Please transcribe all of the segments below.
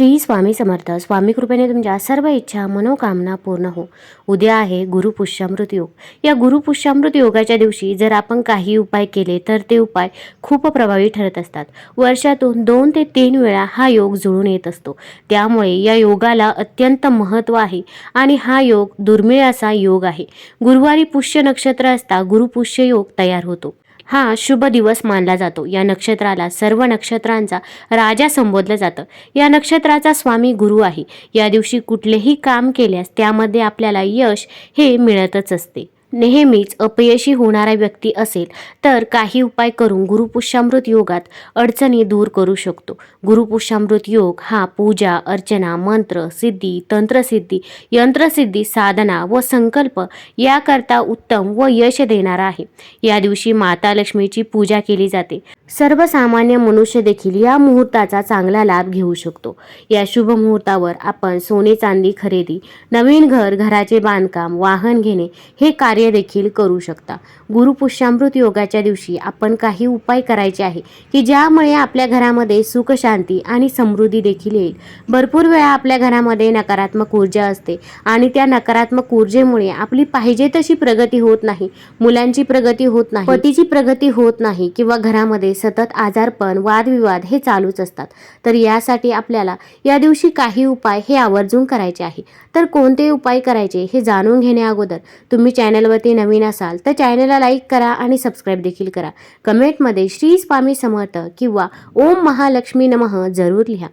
श्री स्वामी समर्थ. स्वामी कृपेने तुमच्या सर्व इच्छा मनोकामना पूर्ण हो. उद्या आहे गुरुपुष्यामृत योग. या गुरुपुष्यामृत योगाच्या दिवशी जर आपण काही उपाय केले तर ते उपाय खूप प्रभावी ठरत असतात. वर्षातून दोन ते तीन वेळा हा योग जुळून येत असतो. त्यामुळे या योगाला अत्यंत महत्त्व आहे आणि हा योग दुर्मिळ असा योग आहे. गुरुवारी पुष्य नक्षत्र असता गुरुपुष्य योग तयार होतो. हा शुभ दिवस मानला जातो. या नक्षत्राला सर्व नक्षत्रांचा राजा संबोधलं जातं. या नक्षत्राचा स्वामी गुरु आहे. या दिवशी कुठलेही काम केल्यास त्यामध्ये आपल्याला यश हे मिळतच असते. नेहमीच अपयशी होणारा व्यक्ती असेल तर काही उपाय करून गुरुपुष्यामृत योगात अडचणी दूर करू शकतो. गुरुपुष्यामृत योग हा पूजा अर्चना मंत्र सिद्धी तंत्रसिद्धी यंत्रसिद्धी साधना व संकल्प याकरता उत्तम व यश देणारा आहे. या दिवशी माता लक्ष्मीची पूजा केली जाते. सर्वसामान्य मनुष्य देखील या मुहूर्ताचा चांगला लाभ घेऊ शकतो. या शुभ मुहूर्तावर आपण सोने चांदी खरेदी नवीन घर घराचे बांधकाम वाहन घेणे हे कार्य देखील करू शकता. गुरुपुष्यामृत योगाच्या दिवशी आपण काही उपाय करायचे आहे की ज्यामुळे आपल्या घरामध्ये सुख शांती आणि समृद्धी देखील येईल. भरपूर वेळा आपल्या घरामध्ये नकारात्मक ऊर्जा असते आणि त्या नकारात्मक ऊर्जेमुळे आपली पाहिजे तशी प्रगती होत नाही मुलांची प्रगती होत नाही पतीची प्रगती होत नाही किंवा घरामध्ये सतत आजारपण वादविवाद हे चालूच असतात. तर यासाठी आपल्याला या दिवशी काही उपाय हे आवर्जून करायचे आहे. तर कोणते उपाय करायचे हे जाणून घेण्याअगोदर तुम्ही चॅनलवरती नवीन असाल तर चॅनलला लाईक करा आणि सबस्क्राईब देखील करा. कमेंटमध्ये श्री स्वामी समर्थ किंवा ओम महालक्ष्मी नमः जरूर लिहा.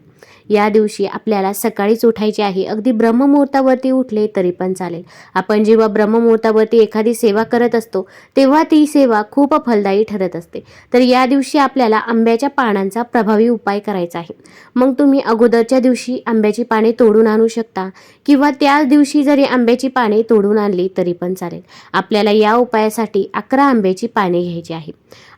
या दिवशी आपल्याला सकाळीच उठायचे आहे. अगदी ब्रह्ममुहूर्तावरती उठले तरी पण चालेल. आपण जेव्हा ब्रह्ममुहूर्तावरती एखादी सेवा करत असतो तेव्हा ती सेवा खूप फलदायी ठरत असते. तर या दिवशी आपल्याला आंब्याच्या पानांचा प्रभावी उपाय करायचा आहे. मग तुम्ही अगोदरच्या दिवशी आंब्याची पाने तोडून आणू शकता किंवा त्याच दिवशी जरी आंब्याची पाने तोडून आणली तरी पण चालेल. आपल्याला या उपायासाठी अकरा आंब्याची पाने घ्यायची आहे.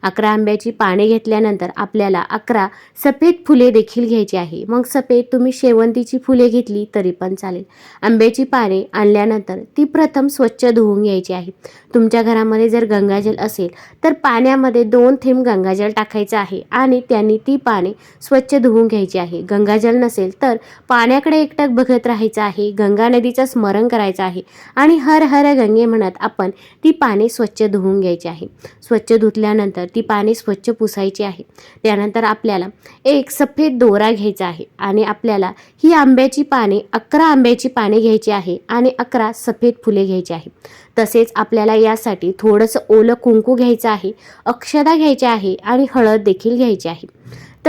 अकरा आंब्याची पाने घेतल्यानंतर आपल्याला अकरा सफेद फुले देखील घ्यायची आहे. मग सफेद तुम्ही शेवंतीची फुले घेतली तरी पण चालेल. आंब्याची पाने आणल्यानंतर ती प्रथम स्वच्छ धुवून घ्यायची आहे. तुमच्या घरामध्ये जर गंगाजल असेल तर पाण्यामध्ये दोन थेंब गंगाजल टाकायचं आहे आणि त्यांनी ती पाने स्वच्छ धुवून घ्यायची आहे. गंगाजल नसेल तर पाण्याकडे एकटक बघत राहायचं आहे गंगा नदीचं स्मरण करायचं आहे आणि हर हर गंगे म्हणत आपण ती पाने स्वच्छ धुवून घ्यायची आहे. स्वच्छ धुतल्यानंतर ती पाने स्वच्छ पुसायची आहे. त्यानंतर आपल्याला एक सफेद दोरा घ्यायचा आहे आणि आपल्याला ही आंब्याची पाने अकरा आंब्याची पाने घ्यायची आहे आणि अकरा सफेद फुले घ्यायची आहे. तसेच आपल्याला यासाठी थोडंसं ओलं कुंकू घ्यायचं आहे अक्षदा घ्यायची आहे आणि हळद देखील घ्यायची आहे.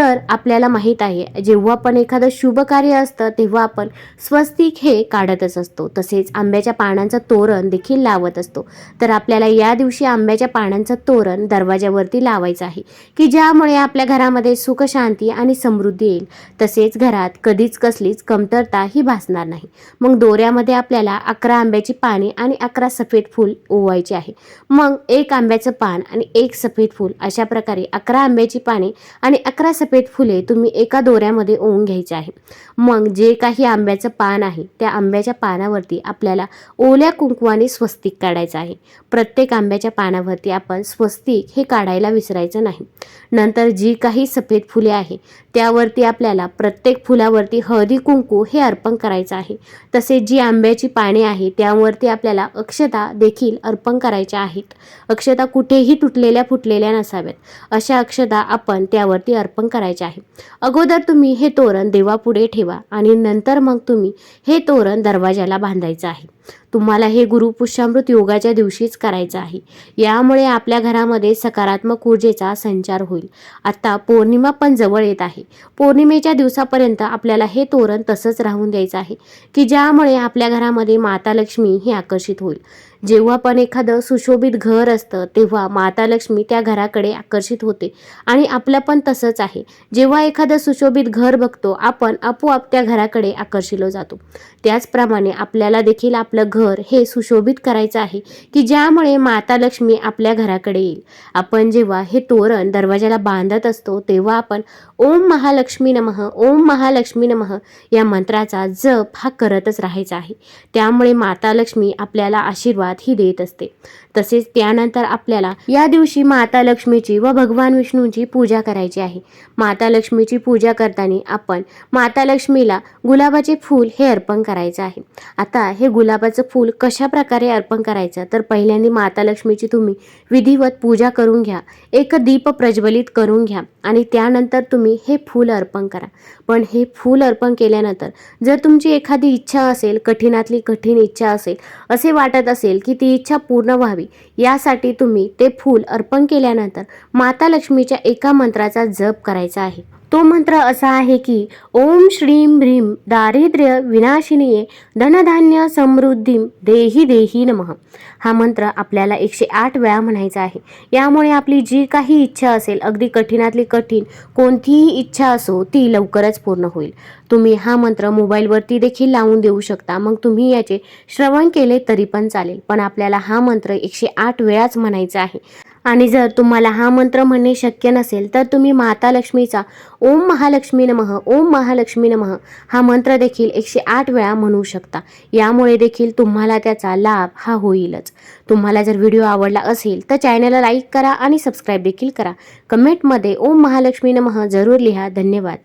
तर आपल्याला माहीत आहे जेव्हा पण एखादं शुभ कार्य असतं तेव्हा आपण स्वस्तिक हे काढतच असतो. तसेच आंब्याच्या पानांचं तोरण देखील लावत असतो. तर आपल्याला या दिवशी आंब्याच्या पानांचं तोरण दरवाजावरती लावायचं आहे की ज्यामुळे आपल्या घरामध्ये सुख शांती आणि समृद्धी येईल. तसेच घरात कधीच कसलीच कमतरता ही भासणार नाही. मग दोऱ्यामध्ये आपल्याला अकरा आंब्याची पाने आणि अकरा सफेद फूल ओवायचे आहे. मग एक आंब्याचं पान आणि एक सफेद फूल अशा प्रकारे अकरा आंब्याची पाने आणि अकरा सफेद सफेद फुले तुम्ही एका दोऱ्यामध्ये ओवून घ्यायचे आहे. मग जे काही आंब्याचं पान आहे त्या आंब्याच्या पानावरती आपल्याला ओल्या कुंकवाने स्वस्तिक काढायचं आहे. प्रत्येक आंब्याच्या पानावरती आपण स्वस्तिक हे काढायला विसरायचं नाही. नंतर जी काही सफेद फुले आहे त्यावरती आपल्याला प्रत्येक फुलावरती हळदी कुंकू हे अर्पण करायचं आहे. तसेच जी आंब्याची पाने आहे त्यावरती आपल्याला अक्षता देखील अर्पण करायच्या आहेत. अक्षता कुठेही तुटलेल्या फुटलेल्या नसाव्यात. अशा अक्षता आपण त्यावरती अर्पण करायचे आहे. अगोदर तुम्ही हे तोरण देवापुढे ठेवा आणि नंतर मग तुम्ही हे तोरण दरवाजाला बांधायचं आहे. तुम्हाला हे गुरुपुष्यामृत योगाच्या दिवशीच करायचं आहे. यामुळे आपल्या घरामध्ये सकारात्मक ऊर्जेचा संचार होईल. आता पौर्णिमा पण जवळ येत आहे. पौर्णिमेच्या दिवसापर्यंत आपल्याला हे तोरण तसंच राहून द्यायचं आहे की ज्यामुळे आपल्या घरामध्ये माता लक्ष्मी ही आकर्षित होईल. जेव्हा पण एखादं सुशोभित घर असतं तेव्हा माता लक्ष्मी त्या घराकडे आकर्षित होते. आणि आपलं पण तसंच आहे. जेव्हा एखादं सुशोभित घर बघतो आपण आपोआप त्या घराकडे आकर्षिलो जातो. त्याचप्रमाणे आपल्याला देखील आपलं आपलं घर हे सुशोभित करायचं आहे की ज्यामुळे माता लक्ष्मी आपल्या घराकडे येईल. आपण जेव्हा हे तोरण दरवाजाला बांधत असतो तेव्हा आपण ओम महालक्ष्मी नमः ओम महालक्ष्मी नमः या मंत्राचा जप हा करतच राहायचा आहे. त्यामुळे माता लक्ष्मी आपल्याला आशीर्वाद ही देत असते. तसेच त्यानंतर आपल्याला या दिवशी माता लक्ष्मीची व भगवान विष्णूंची पूजा करायची आहे. माता लक्ष्मीची पूजा करताना आपण माता लक्ष्मीला गुलाबाचे फूल हे अर्पण करायचं आहे. आता हे गुलाब गुलाबाचं फूल कशा प्रकारे अर्पण करायचं? तर पहिल्यांदा माता लक्ष्मीची तुम्ही विधिवत पूजा करून घ्या. एक दीप प्रज्वलित करून घ्या आणि त्यानंतर तुम्ही हे फूल अर्पण करा. पण हे फूल अर्पण केल्यानंतर जर तुमची एखादी इच्छा असेल कठीणातली कठीण इच्छा असेल असे वाटत असेल की ती इच्छा पूर्ण व्हावी यासाठी तुम्ही ते फूल अर्पण केल्यानंतर माता लक्ष्मीच्या एका मंत्राचा जप करायचा आहे. तो मंत्र असा आहे की ओम श्रीम ह्रीम दारिद्र्य विनाशिनीये धनधान्य समृद्धी देही देही नमः. हा मंत्र आपल्याला एकशे आठ वेळा म्हणायचा आहे. यामुळे आपली जी काही इच्छा असेल अगदी कठीणातली कठीण कोणतीही इच्छा असो ती लवकरच पूर्ण होईल. तुम्ही हा मंत्र मोबाईलवरती देखील लावून देऊ शकता. मग तुम्ही याचे श्रवण केले तरी पण चालेल. पण आपल्याला हा मंत्र एकशे आठ वेळाच म्हणायचा आहे. आणि जर तुम्हाला हा मंत्र म्हणणे शक्य नसेल तर तुम्ही माता लक्ष्मीचा ओम महालक्ष्मी नमः ओम महालक्ष्मी नमः हा मंत्र देखील एकशे आठ वेळा म्हणू शकता. यामुळे देखील तुम्हाला त्याचा लाभ हा होईलच. तुम्हाला जर व्हिडिओ आवडला असेल तर चॅनलला लाईक करा आणि सबस्क्राईब देखील करा. कमेंटमध्ये ओम महालक्ष्मी नमः जरूर लिहा. धन्यवाद.